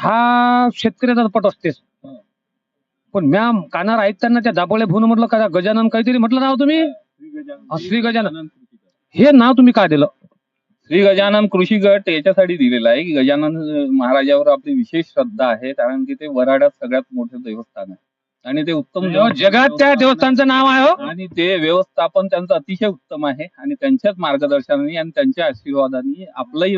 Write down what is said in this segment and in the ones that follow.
हा शेतकऱ्याचा पट असतेच. पण मॅम कानार ऐकताना त्या दापोळे फोन म्हटलं का गजानन काहीतरी म्हटलं नाव तुम्ही? हा, श्री गजानन. हे नाव तुम्ही काय दिलं? श्री गजानन कृषी गट याच्यासाठी दिलेला आहे की गजानन महाराजावर आपली विशेष श्रद्धा आहे कारण की ते वराडात सगळ्यात मोठं देवस्थान आहे. आणि ते उत्तम जगात त्या देवस्थानचं नाव आहे हो. आणि ते व्यवस्थापन त्यांचं अतिशय उत्तम आहे. आणि त्यांच्याच मार्गदर्शनाने आणि त्यांच्या आशीर्वादाने आपलंही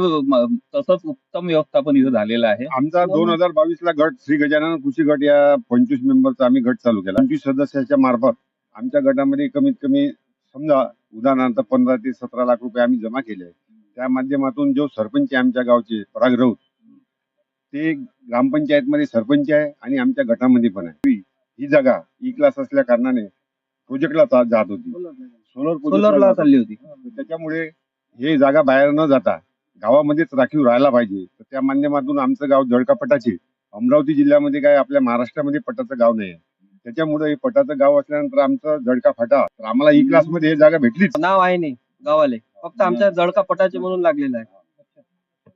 तसंच उत्तम व्यवस्थापन इथं झालेलं आहे. आमचा दोन हजार बावीस ला गट श्री गजानन कृषी गट या पंचवीस मेंबरचा आम्ही गट चालू केला. पंचवीस सदस्याच्या मार्फत आमच्या गटामध्ये कमीत कमी समजा उदाहरणार्थ पंधरा ते सतरा लाख रुपये आम्ही जमा केले त्या माध्यमातून जो सरपंच आहे आमच्या गावचे पराग राऊत ते ग्रामपंचायतमध्ये सरपंच आहे आणि आमच्या गटामध्ये पण आहे. ही जागा ई क्लास असल्या कारणाने प्रोजेक्टला चा- जात होती. सोलर सोलरला चालली होती. त्याच्यामुळे हे जागा बाहेर न जाता गावामध्येच राखीव राहायला पाहिजे. तर त्या माध्यमातून आमचं गाव जळकापटाचे अमरावती जिल्ह्यामध्ये काय आपल्या महाराष्ट्रामध्ये पटाचं गाव नाही. त्याच्यामुळे हे पटाचं गाव असल्यानंतर आमचं जळका फाटा तर आम्हाला ई क्लासमध्ये हे जागा भेटलीच. नाव आहे नाही गावाले. फक्त आमच्या जळका पटाचे म्हणून लागलेलं आहे.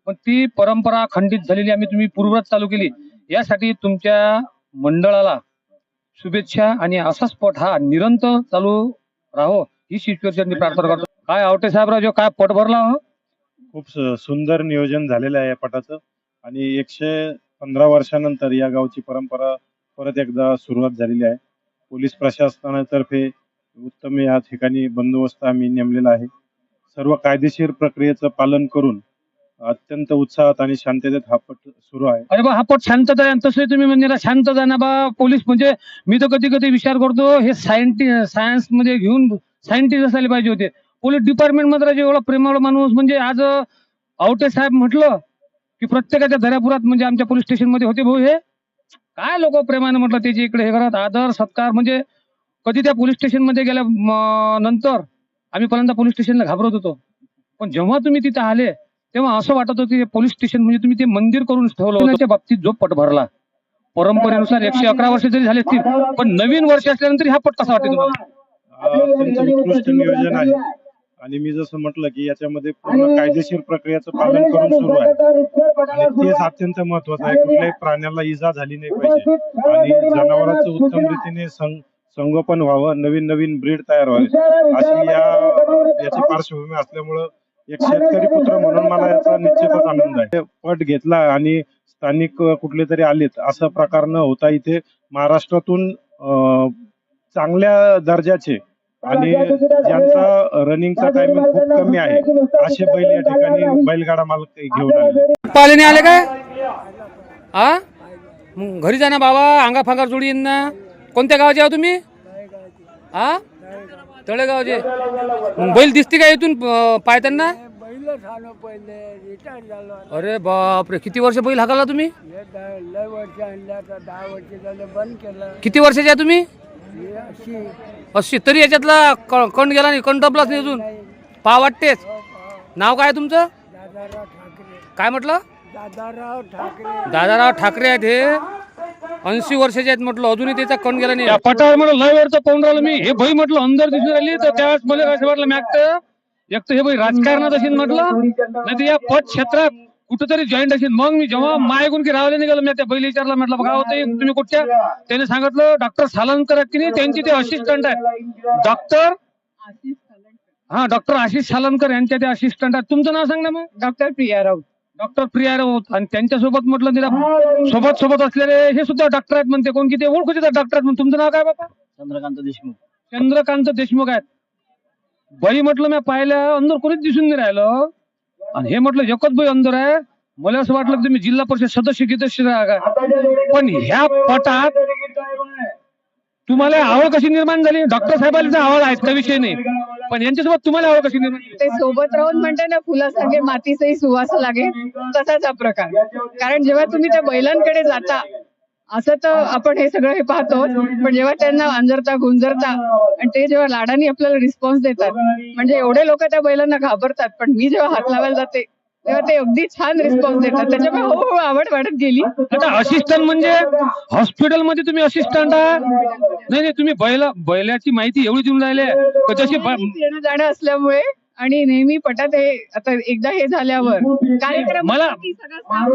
पण ती परंपरा खंडित झालेली आम्ही तुम्ही पूर्वच चालू केली. यासाठी तुमच्या मंडळाला शुभेच्छा आणि असा स्पॉट हा निरंतर चालू राहो. ही ईश्वरचरणी प्रार्थना करतो. काय आवटे साहेबराव काय पट भरला हो? खूप सुंदर नियोजन झालेलं आहे या पटाचं. आणि एकशे पंधरा वर्षानंतर या गावची परंपरा परत एकदा सुरुवात झालेली आहे. पोलीस प्रशासनातर्फे उत्तम या ठिकाणी बंदोबस्त आम्ही नेमलेला आहे. सर्व कायदेशीर प्रक्रियेचं पालन करून अत्यंत उत्साहात आणि शांततेत हा पट सुरू आहे. अरे बा हा पट शांतता आहे आणि तसं तुम्ही म्हणजे ना शांतता ना बा पोलीस म्हणजे मी तर कधी कधी विचार करतो हे सायंटि सायन्समध्ये घेऊन सायंटिस्ट असायला पाहिजे होते. पोलीस डिपार्टमेंटमध्ये एवढा प्रेमाळ माणूस म्हणजे आज आवटे साहेब म्हटलं की प्रत्येकाच्या दर्यापुरात म्हणजे आमच्या पोलीस स्टेशनमध्ये होते भाऊ हे. काय लोक प्रेमाने म्हटलं त्याची इकडे हे करत आदर सत्कार म्हणजे कधी त्या पोलीस स्टेशनमध्ये गेल्या नंतर आम्ही पहिल्यांदा पोलीस स्टेशनला घाबरत होतो. पण जेव्हा तुम्ही तिथे आले तेव्हा असं वाटत होतं की पोलीस स्टेशन म्हणजे तुम्ही ते मंदिर करून ठेवलं होतं. बाबतीत जो पट भरला. परंपरेनुसार एकशे अकरा वर्ष जरी झाले असतील पण नवीन वर्ष असल्यानंतर हा पट कसा वाटते तुम्हाला? उत्कृष्ट नियोजन आहे. आणि मी जसं म्हटलं की याच्यामध्ये पूर्ण कायदेशीर प्रक्रियेचं पालन करून सुरू आहे. आणि तेच अत्यंत महत्वाचं आहे. कुठल्याही प्राण्याला इजा झाली नाही पाहिजे. आणि जनावरांचं उत्तम रीतीने संगोपन व्हावं. नवीन नवीन ब्रीड तयार व्हावे. अशी या याची पार्श्वभूमी असल्यामुळं एक शेतकरी पुत्र म्हणून मला याचा निश्चितच आनंद आहे. पट घेतला आणि स्थानिक कुठले तरी आलेत असा प्रकार न होता इथे महाराष्ट्रातून चांगल्या दर्जाचे आणि ज्यांचा रनिंगचा टायमिंग खूप कमी आहे असे बैल या ठिकाणी बैलगाडा मालक घेऊन आले. पाल्याने आले काय? हा घरी जा ना बाबा अंगा फांगार जोडी ना. कोणत्या गावाचे आहो तुम्ही? हा तळेगावचे. मग बैल दिसते का इथून अं, पायताना? बैलच आलो पहिले रिटायर झालो. अरे बापरे किती वर्ष बैल हाकाला तुम्ही? हे द- लय वर्ष आणले आता दहा वर्ष झाले बंद केलं किती वर्षाचे आहे तुम्ही? हे अशी अशी तरी याच्यातला क- कंड गेला नाही कंड दबलाच नाही अजून. पा वाटतेच. नाव काय आहे तुमचं? दादाराव ठाकरे. काय म्हटलं? दादाराव ठाकरे. दादाराव ठाकरे आहेत हे. ऐंशी वर्षाचे आहेत म्हटलं अजूनही त्याचा कण गेला नाही. पटावर म्हटलं लय वेळचं पाहून राहिलो मी. हे भाई म्हटलं अंदर दिसून राहिली तर त्यावेळेस मला असं वाटलं मॅक एक तर हे भाई राजकारणात असेल म्हटलं नाही तर या पद क्षेत्रात कुठेतरी जॉईंट असेल मग मी जेव्हा मायकून की रावले निघालो मी त्या बैल विचारला म्हटलं बघा होते तुम्ही कुठच्या? त्याने सांगितलं डॉक्टर सालंकर आहेत की नाही त्यांचे ते असिस्टंट आहेत. डॉक्टर? हा डॉक्टर आशिष सालंकर यांच्या ते असिस्टंट आहेत. तुमचं नाव सांग ना मग. डॉक्टर प्रिया राऊत. डॉक्टर प्रिया राऊत आणि त्यांच्यासोबत म्हटलं तिला सोबत सोबत असलेले हे सुद्धा डॉक्टर आहेत म्हणते. कोण की ते ओळखू देतात डॉक्टर आहेत म्हणून. तुमचं नाव काय बाबा? चंद्रकांत देशमुख. चंद्रकांत देशमुख आहेत. बाई म्हटलं मी पाहिलं अंदर कोणीच दिसून नाही राहिलं. आणि हे म्हटलं एकच बाई अंदर आहे. मला असं वाटलं की तुम्ही जिल्हा परिषद सदस्य काय पण ह्या पटात तुम्हाला आवड कशी निर्माण झाली? डॉक्टर साहेबांचा आवड आहे त्या विषय नाही. पण यांच्यासोबत तुम्हाला हवं कशी निर्माण झाली? ते सोबत राहून म्हणते ना फुलासारखे मातीचाही सुवास लागे तसाच हा प्रकार कारण जेव्हा तुम्ही त्या बैलांकडे जाता असं तर आपण हे सगळं हे पाहतो पण जेव्हा त्यांना अंजरता गुंजरता आणि ते जेव्हा लाडानी आपल्याला रिस्पॉन्स देतात म्हणजे एवढे लोक त्या बैलांना घाबरतात पण मी जेव्हा हात लावायला जाते तेव्हा ते अगदी छान रिस्पॉन्स देतात. त्याच्यामुळे हो हो आवड वाढत गेली. आता असिस्टंट म्हणजे हॉस्पिटलमध्ये तुम्ही असिस्टंट आहात. नाही नाही तुम्ही बैला बैलाची माहिती एवढी देऊन राहिले का जशी ब- येणं जाणं असल्यामुळे आणि नेहमी पटात हे आता एकदा हे झाल्यावर. कार्यक्रम मला-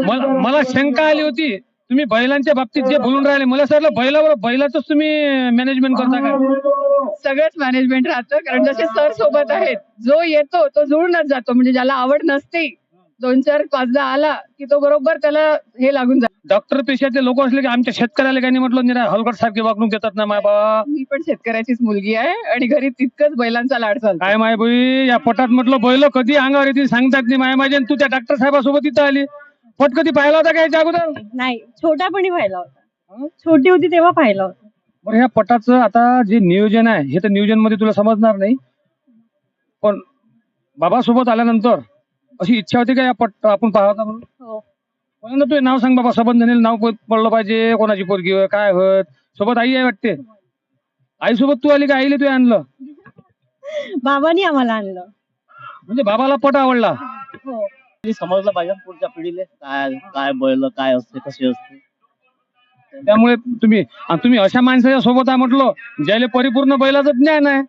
मला मला शंका आली होती. तुम्ही बैलांच्या बाबतीत जे बोलून राहिले मला वाटलं बैलावर बैलाच तुम्ही मॅनेजमेंट करता का? सगळंच मॅनेजमेंट राहतं कारण जसे सर सोबत आहेत जो येतो तो जुळूनच जातो. म्हणजे ज्याला आवड नसते दोन चार पाचदा आला की तो बरोबर त्याला हे लागून जातो. डॉक्टर पेशातले लोक असले की आमच्या शेतकऱ्याला काही नाही म्हटलं निरा हलगट सारखी वागणूक देतात ना माय बाबा मी पण शेतकऱ्याचीच मुलगी आहे आणि घरी तितकंच बैलांचा लाड चालतो. काय माय बाई या पटात म्हटलं बैल कधी अंगावर येतील सांगतात नाही माय माझ्या तू त्या डॉक्टर साहेबासोबत इथं आली. पट कधी पाहिला होता का याच्या अगोदर? नाही छोटापणी पाहिला होता. छोटी होती तेव्हा पाहिला होता. बरं ह्या पटाचं आता जे नियोजन आहे हे तर नियोजनमध्ये तुला समजणार नाही. पण बाबासोबत आल्यानंतर अशी इच्छा होती का या पट आपण पाहावता म्हणून? हो. तुझे नाव सांग बाबा सबंध नाव प- पडलं पाहिजे कोणाची पोरगी होय काय होत सोबत आई आहे वाटते? आई सोबत तू आली का? आईला तू आणलं. बाबांनी आम्हाला आणलं. म्हणजे बाबाला पट आवडला. हो. समजलं पाहिजे ना पुढच्या पिढीले काय काय बैल काय असते कसे असते. त्यामुळे तुम्ही आणि तुम्ही अशा माणसाच्या सोबत आहे म्हटलं ज्याला परिपूर्ण बैलाचं ज्ञान आहे.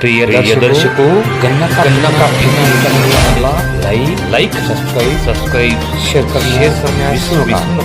प्रिय दर्शको गन्ना का गन्ना का like like subscribe subscribe share करना विसरू नका.